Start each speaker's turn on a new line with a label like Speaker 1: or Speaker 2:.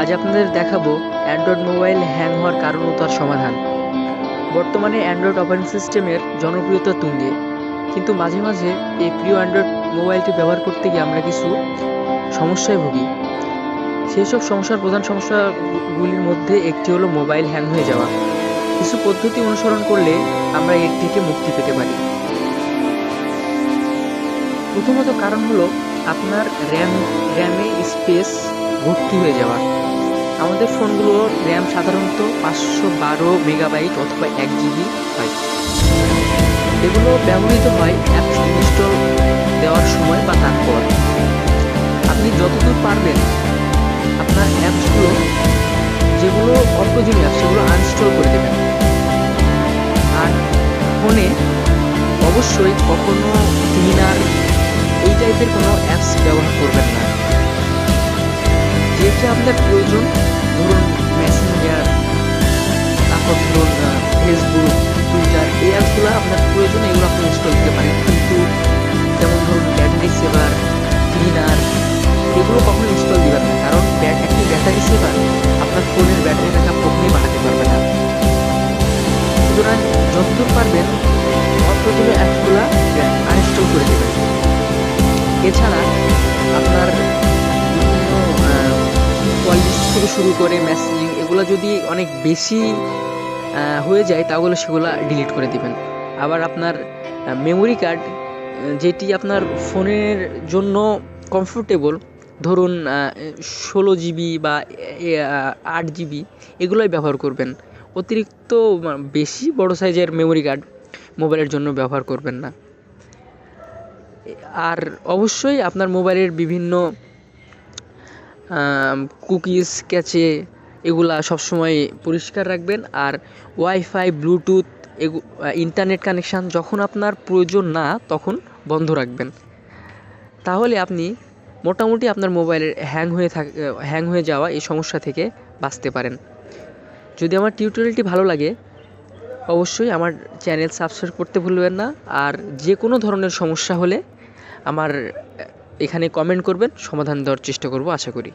Speaker 1: আজ আপনাদের দেখাবো অ্যান্ড্রয়েড মোবাইল হ্যাং হওয়ার কারণ ও তার সমাধান। বর্তমানে অ্যান্ড্রয়েড অপারেটিং সিস্টেমের জনপ্রিয়তা তুঙ্গে। কিন্তু মাঝে মাঝে এই প্রিয় অ্যান্ড্রয়েড মোবাইলটি ব্যবহার করতে গিয়ে আমরা কিছু সমস্যায় ভুগি। সেই সব সমস্যার প্রধান সমস্যাগুলির মধ্যে একটি হলো মোবাইল হ্যাং হয়ে যাওয়া। কিছু পদ্ধতি অনুসরণ করলে আমরা এর থেকে মুক্তি পেতে পারি। প্রথমত কারণ হলো আপনার র্যাম, র্যামে স্পেস ভর্তি হয়ে যাওয়া। আমাদের ফোনগুলোর র্যাম সাধারণত পাঁচশো বারো মেগাবাইট অথবা এক জিবি হয়। এগুলো ব্যবহৃত হয় অ্যাপস ইনস্টল দেওয়ার সময় বা তারপর। আপনি যতদূর পারবেন, আপনার অ্যাপসগুলো যেগুলো অল্প অপ্রয়োজনীয় অ্যাপ সেগুলো আনইনস্টল করে দেবেন। আর ফোনে অবশ্যই কখনো ক্লিনার এই টাইপের কোনো অ্যাপস ব্যবহার করবেন না। যেটা আপনার প্রয়োজন, ধরুন মেসেঞ্জার তারপর ধরুন ফেসবুক টুইটার এই অ্যাপসগুলো আপনার প্রয়োজন, এগুলো আপনি ইনস্টল করতে পারেন। কিন্তু যেমন ধরুন ব্যাটারি সেভার ক্লিনার এগুলো কখনো ইনস্টল দিবেন না। কারণ একটি ব্যাটারি সেভার আপনার ফোনের ব্যাটারি ব্যাকআপ কখনোই বাড়াতে পারবে না। সুতরাং যতদূর পারবেন, অপ্রয়োজনীয় অ্যাপসগুলো আনইনস্টল করে দেবেন। এছাড়া শুরু করে মেসেজিং এগুলো যদি অনেক বেশি হয়ে যায়, তাহলে সেগুলো ডিলিট করে দিবেন। আবার আপনার মেমোরি কার্ড যেটি আপনার ফোনের জন্য কমফোর্টেবল ধরুন ষোলো জিবি বা আট জিবি এগুলোই ব্যবহার করবেন। অতিরিক্ত বেশি বড় সাইজের মেমোরি কার্ড মোবাইলের জন্য ব্যবহার করবেন না। আর অবশ্যই আপনার মোবাইলের বিভিন্ন কুকিজ ক্যাচে এগুলা সবসময় পরিষ্কার রাখবেন। আর ওয়াইফাই ব্লুটুথ এগু ইন্টারনেট কানেকশান যখন আপনার প্রয়োজন না, তখন বন্ধ রাখবেন। তাহলে আপনি মোটামুটি আপনার মোবাইলের হ্যাং হয়ে থাক হ্যাং হয়ে যাওয়া এই সমস্যা থেকে বাঁচতে পারেন। যদি আমার টিউটোরিয়ালটি ভালো লাগে, অবশ্যই আমার চ্যানেল সাবস্ক্রাইব করতে ভুলবেন না। আর যে কোনো ধরনের সমস্যা হলে আমার এখানে কমেন্ট করবেন সমাধান দেওয়ার চেষ্টা করব আশা করি।